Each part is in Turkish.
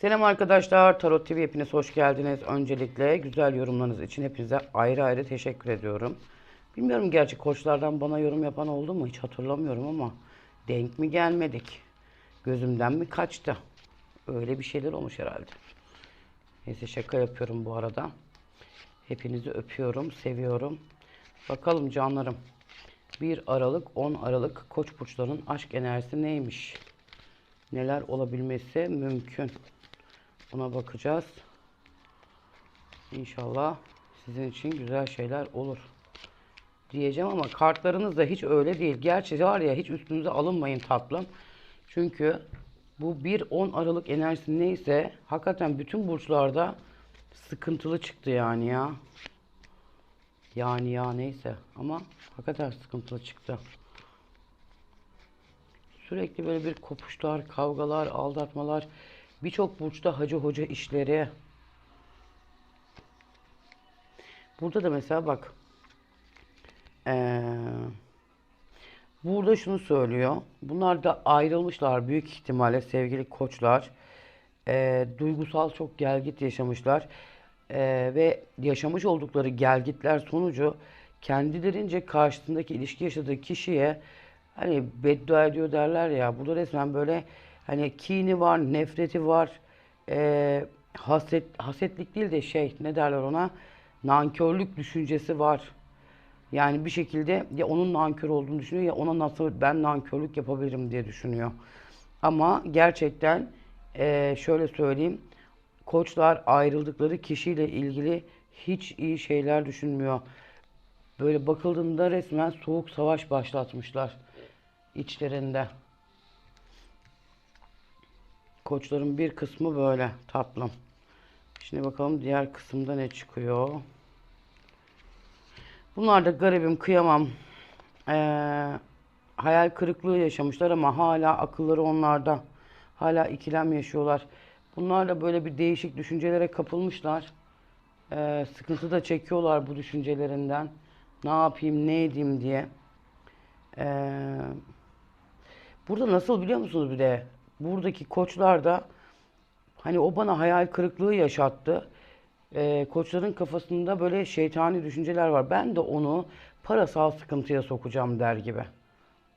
Selam arkadaşlar. Tarot TV hepiniz hoş geldiniz. Öncelikle güzel yorumlarınız için hepinize ayrı ayrı teşekkür ediyorum. Bilmiyorum gerçi koçlardan bana yorum yapan oldu mu hiç hatırlamıyorum ama denk mi gelmedik? Gözümden mi kaçtı? Öyle bir şeyler olmuş herhalde. Neyse şaka yapıyorum bu arada. Hepinizi öpüyorum, seviyorum. Bakalım canlarım. 1 Aralık, 10 Aralık Koç burçlarının aşk enerjisi neymiş? Neler olabilmesi mümkün? Buna bakacağız. İnşallah sizin için güzel şeyler olur. Diyeceğim ama kartlarınız da hiç öyle değil. Gerçi var ya hiç üstünüze alınmayın tatlım. Çünkü bu 1-10 Aralık enerjisi neyse hakikaten bütün burçlarda sıkıntılı çıktı yani ya. Yani ya neyse ama hakikaten sıkıntılı çıktı. Sürekli böyle bir kopuşlar, kavgalar, aldatmalar. Birçok burçta hacı hoca işleri. Burada da mesela bak. Ee, burada şunu söylüyor. Bunlar da ayrılmışlar büyük ihtimalle sevgili koçlar. Ee, duygusal çok gelgit yaşamışlar. Ee, ve yaşamış oldukları gelgitler sonucu kendilerince karşısındaki ilişki yaşadığı kişiye hani beddua ediyor derler ya. Burada resmen böyle hani kini var, nefreti var. Ee, haset, hasetlik değil de şey ne derler ona nankörlük düşüncesi var. Yani bir şekilde ya onun nankör olduğunu düşünüyor ya ona nasıl ben nankörlük yapabilirim diye düşünüyor. Ama gerçekten eee, şöyle söyleyeyim. Koçlar ayrıldıkları kişiyle ilgili hiç iyi şeyler düşünmüyor. Böyle bakıldığında resmen soğuk savaş başlatmışlar içlerinde. Koçların bir kısmı böyle tatlım. Şimdi bakalım diğer kısımda ne çıkıyor. Bunlar da garibim kıyamam. Ee, hayal kırıklığı yaşamışlar ama hala akılları onlarda. Hala ikilem yaşıyorlar. Bunlar da böyle bir değişik düşüncelere kapılmışlar. Ee, sıkıntı da çekiyorlar bu düşüncelerinden. Ne yapayım, ne edeyim diye. Ee, burada nasıl biliyor musunuz bir de? Buradaki koçlar da hani o bana hayal kırıklığı yaşattı. Ee, koçların kafasında böyle şeytani düşünceler var. Ben de onu parasal sıkıntıya sokacağım der gibi.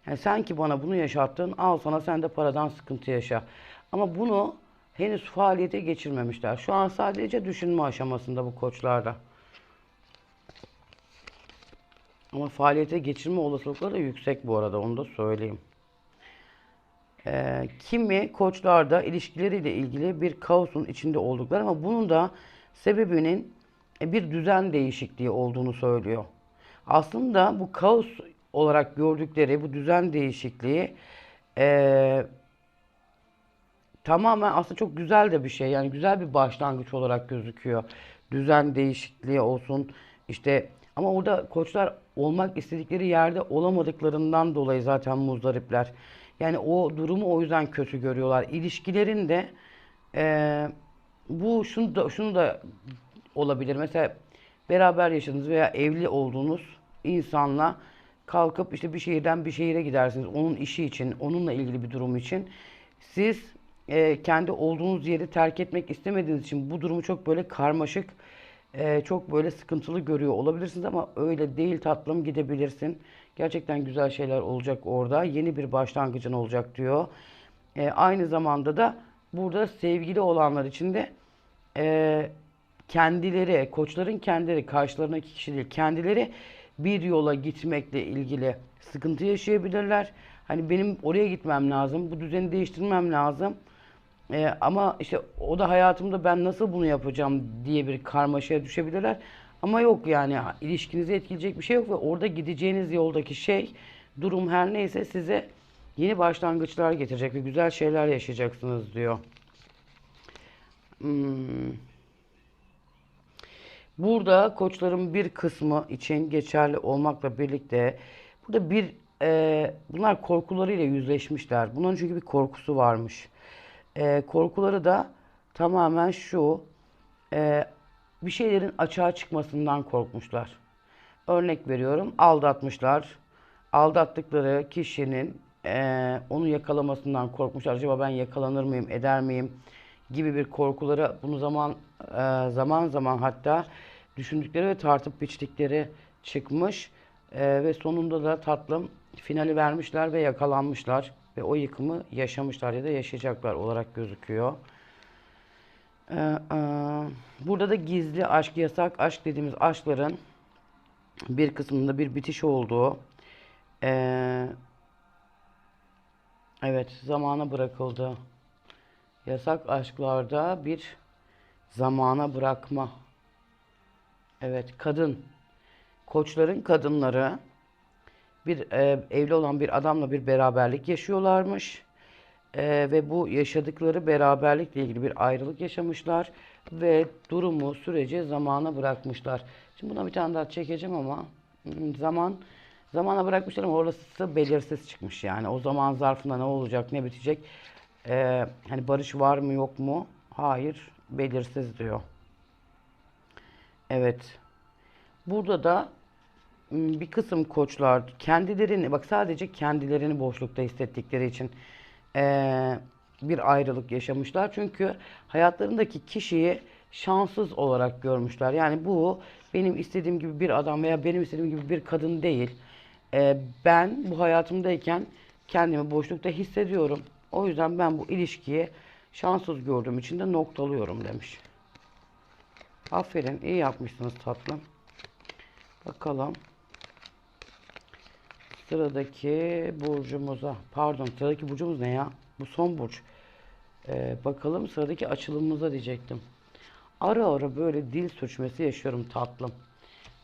Yani sen ki bana bunu yaşattın, al sana sen de paradan sıkıntı yaşa. Ama bunu henüz faaliyete geçirmemişler. Şu an sadece düşünme aşamasında bu koçlarda. Ama faaliyete geçirme olasılıkları da yüksek bu arada, onu da söyleyeyim. Ee, kimi koçlarda ilişkileriyle ilgili bir kaosun içinde oldukları ama bunun da sebebinin e, bir düzen değişikliği olduğunu söylüyor. Aslında bu kaos olarak gördükleri bu düzen değişikliği e, tamamen aslında çok güzel de bir şey. Yani güzel bir başlangıç olarak gözüküyor. Düzen değişikliği olsun işte ama orada koçlar olmak istedikleri yerde olamadıklarından dolayı zaten muzdaripler. Yani o durumu o yüzden kötü görüyorlar. İlişkilerinde eee bu şunu da şunu da olabilir. Mesela beraber yaşadığınız veya evli olduğunuz insanla kalkıp işte bir şehirden bir şehire gidersiniz. Onun işi için, onunla ilgili bir durum için. Siz e, kendi olduğunuz yeri terk etmek istemediğiniz için bu durumu çok böyle karmaşık, e, çok böyle sıkıntılı görüyor olabilirsiniz ama öyle değil tatlım gidebilirsin. Gerçekten güzel şeyler olacak orada. Yeni bir başlangıcın olacak diyor. E, aynı zamanda da burada sevgili olanlar için de e, kendileri, koçların kendileri, karşılarındaki kişi değil, kendileri bir yola gitmekle ilgili sıkıntı yaşayabilirler. Hani benim oraya gitmem lazım, bu düzeni değiştirmem lazım. E, ama işte o da hayatımda ben nasıl bunu yapacağım diye bir karmaşaya düşebilirler. Ama yok yani ilişkinizi etkileyecek bir şey yok ve orada gideceğiniz yoldaki şey, durum her neyse size yeni başlangıçlar getirecek ve güzel şeyler yaşayacaksınız diyor. Hmm. Burada koçların bir kısmı için geçerli olmakla birlikte burada bir e, bunlar korkularıyla yüzleşmişler. Bunların çünkü bir korkusu varmış. E, korkuları da tamamen şu e, bir şeylerin açığa çıkmasından korkmuşlar. Örnek veriyorum aldatmışlar. Aldattıkları kişinin e, onu yakalamasından korkmuşlar. Acaba ben yakalanır mıyım, eder miyim? gibi bir korkuları bunu zaman e, zaman zaman hatta düşündükleri ve tartıp biçtikleri çıkmış E, ve sonunda da tatlım finali vermişler ve yakalanmışlar ve o yıkımı yaşamışlar ya da yaşayacaklar olarak gözüküyor. Ee, e, burada da gizli aşk, yasak aşk dediğimiz aşkların bir kısmında bir bitiş olduğu, ee, evet zamana bırakıldı. Yasak aşklarda bir zamana bırakma. Evet, kadın. Koçların kadınları bir e, evli olan bir adamla bir beraberlik yaşıyorlarmış. E, ve bu yaşadıkları beraberlikle ilgili bir ayrılık yaşamışlar ve durumu, süreci zamana bırakmışlar. Şimdi buna bir tane daha çekeceğim ama hmm, zaman zamana bırakmışlar ama orası belirsiz çıkmış yani. O zaman zarfında ne olacak, ne bitecek? E, hani barış var mı yok mu? Hayır, belirsiz diyor. Evet. Burada da bir kısım koçlar kendilerini bak sadece kendilerini boşlukta hissettikleri için eee, bir ayrılık yaşamışlar. Çünkü hayatlarındaki kişiyi şanssız olarak görmüşler. Yani bu benim istediğim gibi bir adam veya benim istediğim gibi bir kadın değil. Eee, ben bu hayatımdayken kendimi boşlukta hissediyorum. O yüzden ben bu ilişkiyi şanssız gördüğüm için de noktalıyorum demiş. Aferin, iyi yapmışsınız tatlım. Bakalım. Sıradaki burcumuza. Pardon, sıradaki burcumuz ne ya? Bu son burç. Ee, bakalım sıradaki açılımımıza diyecektim. Ara ara böyle dil sürçmesi yaşıyorum tatlım.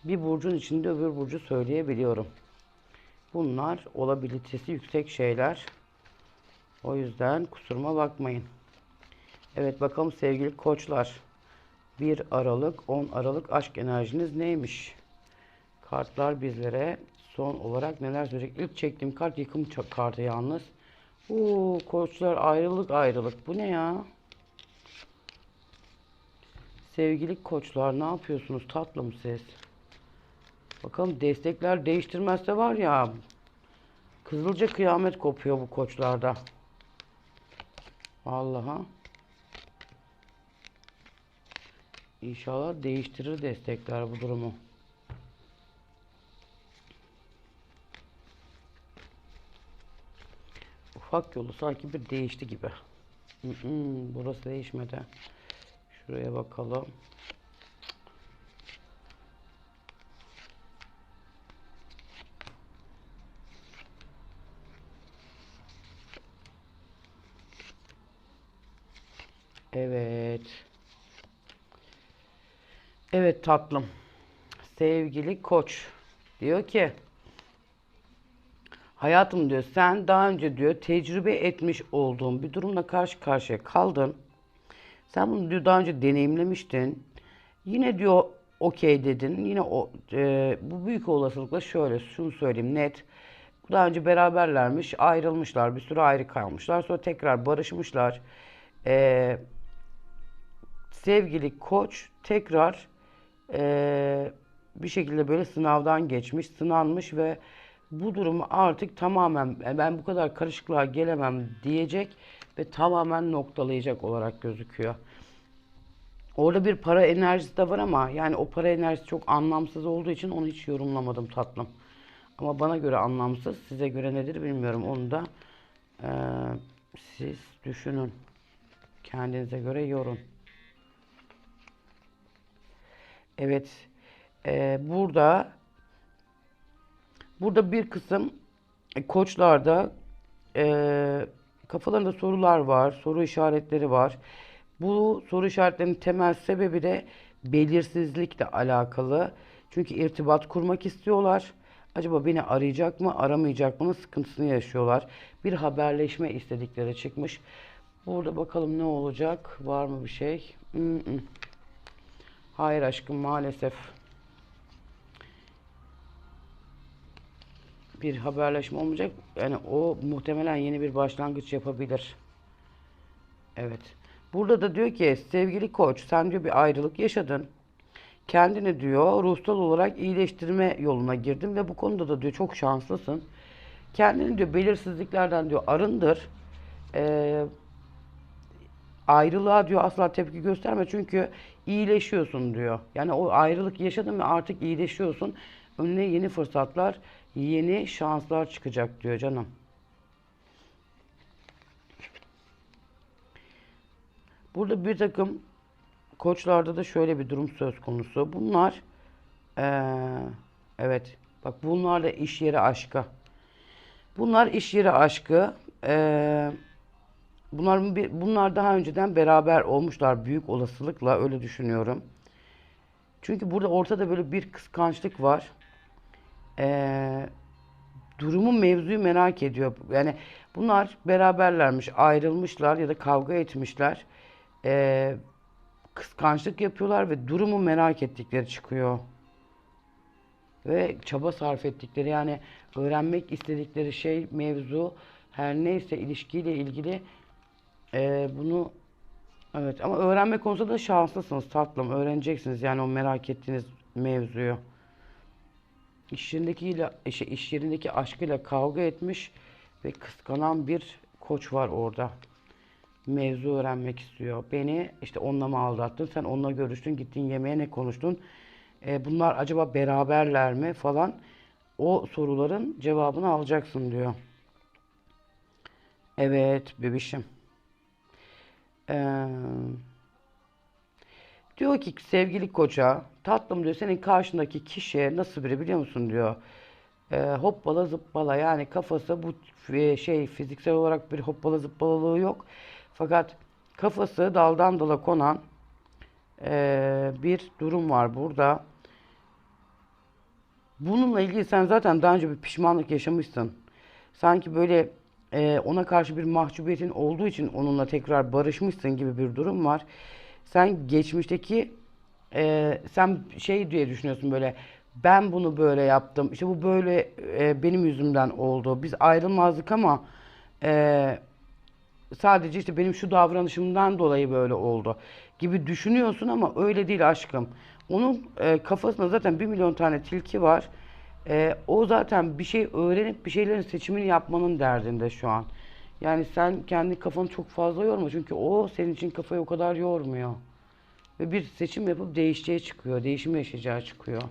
Bir burcun içinde öbür burcu söyleyebiliyorum. Bunlar olabilitesi yüksek şeyler. O yüzden kusuruma bakmayın. Evet bakalım sevgili koçlar. 1 Aralık, 10 Aralık aşk enerjiniz neymiş? Kartlar bizlere son olarak neler söyleyecek? İlk çektiğim kart yıkım kartı yalnız. Oo, koçlar ayrılık ayrılık. Bu ne ya? Sevgili koçlar ne yapıyorsunuz tatlım siz? Bakalım destekler değiştirmezse var ya Kızılca kıyamet kopuyor bu koçlarda. Vallahi. İnşallah değiştirir destekler bu durumu. Ufak yolu sanki bir değişti gibi. Mm-mm, burası değişmedi. Şuraya bakalım. Evet. Evet tatlım. Sevgili koç diyor ki hayatım diyor sen daha önce diyor tecrübe etmiş olduğun bir durumla karşı karşıya kaldın. Sen bunu diyor daha önce deneyimlemiştin. Yine diyor okey dedin. Yine o e, bu büyük olasılıkla şöyle şunu söyleyeyim net. Daha önce beraberlermiş, ayrılmışlar, bir süre ayrı kalmışlar. Sonra tekrar barışmışlar. E, sevgili koç tekrar eee, bir şekilde böyle sınavdan geçmiş, sınanmış ve bu durumu artık tamamen "E, ben bu kadar karışıklığa gelemem diyecek ve tamamen noktalayacak olarak gözüküyor. Orada bir para enerjisi de var ama yani o para enerjisi çok anlamsız olduğu için onu hiç yorumlamadım tatlım. Ama bana göre anlamsız, size göre nedir bilmiyorum. Onu da eee, siz düşünün. Kendinize göre yorun. Evet. Ee, burada burada bir kısım e, koçlarda e, kafalarında sorular var, soru işaretleri var. Bu soru işaretlerinin temel sebebi de belirsizlikle alakalı. Çünkü irtibat kurmak istiyorlar. Acaba beni arayacak mı, aramayacak mı sıkıntısını yaşıyorlar. Bir haberleşme istedikleri çıkmış. Burada bakalım ne olacak? Var mı bir şey? Mm-mm. Hayır aşkım maalesef. Bir haberleşme olmayacak. Yani o muhtemelen yeni bir başlangıç yapabilir. Evet. Burada da diyor ki sevgili koç sen diyor bir ayrılık yaşadın. Kendini diyor ruhsal olarak iyileştirme yoluna girdin ve bu konuda da diyor çok şanslısın. Kendini diyor belirsizliklerden diyor arındır. Ee, ayrılığa diyor asla tepki gösterme çünkü iyileşiyorsun diyor. Yani o ayrılık yaşadın ve artık iyileşiyorsun. Önüne yeni fırsatlar, yeni şanslar çıkacak diyor canım. Burada bir takım koçlarda da şöyle bir durum söz konusu. Bunlar eee, evet bak bunlarla iş yeri aşkı. Bunlar iş yeri aşkı. Eee bunlar, bunlar daha önceden beraber olmuşlar büyük olasılıkla öyle düşünüyorum. Çünkü burada ortada böyle bir kıskançlık var. Eee durumu mevzuyu merak ediyor. Yani bunlar beraberlermiş, ayrılmışlar ya da kavga etmişler. Ee, kıskançlık yapıyorlar ve durumu merak ettikleri çıkıyor. Ve çaba sarf ettikleri yani öğrenmek istedikleri şey mevzu her neyse ilişkiyle ilgili ee, bunu evet ama öğrenme konusunda da şanslısınız tatlım. Öğreneceksiniz yani o merak ettiğiniz mevzuyu. İş yerindekiyle, şey, iş yerindeki aşkıyla kavga etmiş ve kıskanan bir koç var orada. Mevzu öğrenmek istiyor. Beni işte onunla mı aldattın? Sen onunla görüştün, gittin yemeğe ne konuştun? E, bunlar acaba beraberler mi falan? O soruların cevabını alacaksın diyor. Evet bebişim. Ee, Diyor ki sevgili koça, tatlım diyor senin karşındaki kişi nasıl biri biliyor musun diyor. Ee, hoppala zıppala yani kafası bu f- şey fiziksel olarak bir hoppala zıppalalığı yok. Fakat kafası daldan dala konan ee, bir durum var burada. Bununla ilgili sen zaten daha önce bir pişmanlık yaşamışsın. Sanki böyle e, ona karşı bir mahcubiyetin olduğu için onunla tekrar barışmışsın gibi bir durum var. Sen geçmişteki e, sen şey diye düşünüyorsun böyle ben bunu böyle yaptım. İşte bu böyle e, benim yüzümden oldu. Biz ayrılmazdık ama e, sadece işte benim şu davranışımdan dolayı böyle oldu gibi düşünüyorsun ama öyle değil aşkım. Onun e, kafasında zaten bir milyon tane tilki var. E, o zaten bir şey öğrenip bir şeylerin seçimini yapmanın derdinde şu an. Yani sen kendi kafanı çok fazla yorma çünkü o senin için kafayı o kadar yormuyor. Ve bir seçim yapıp değişeceği çıkıyor, değişim yaşayacağı çıkıyor.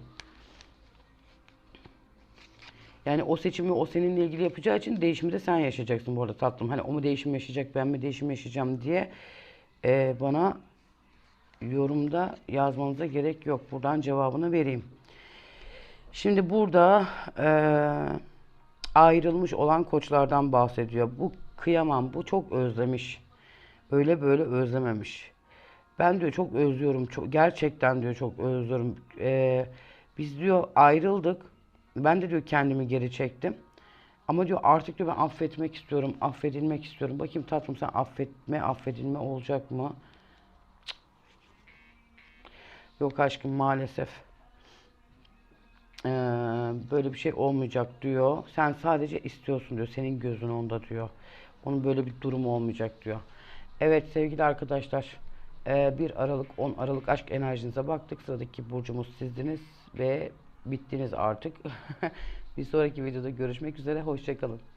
Yani o seçimi o seninle ilgili yapacağı için değişimi de sen yaşayacaksın bu arada tatlım. Hani o mu değişim yaşayacak, ben mi değişim yaşayacağım diye e, bana yorumda yazmanıza gerek yok. Buradan cevabını vereyim. Şimdi burada e, ayrılmış olan koçlardan bahsediyor. Bu kıyamam, bu çok özlemiş. Öyle böyle özlememiş. Ben diyor çok özlüyorum, çok, gerçekten diyor çok özlüyorum. E, biz diyor ayrıldık. Ben de diyor kendimi geri çektim. Ama diyor artık diyor ben affetmek istiyorum, affedilmek istiyorum. Bakayım tatlım sen affetme, affedilme olacak mı? Yok aşkım maalesef. Ee, böyle bir şey olmayacak diyor. Sen sadece istiyorsun diyor. Senin gözün onda diyor. Onun böyle bir durumu olmayacak diyor. Evet sevgili arkadaşlar. ee, 1 Aralık 10 Aralık aşk enerjinize baktık. Sıradaki burcumuz sizdiniz ve bittiniz artık. bir sonraki videoda görüşmek üzere. Hoşçakalın.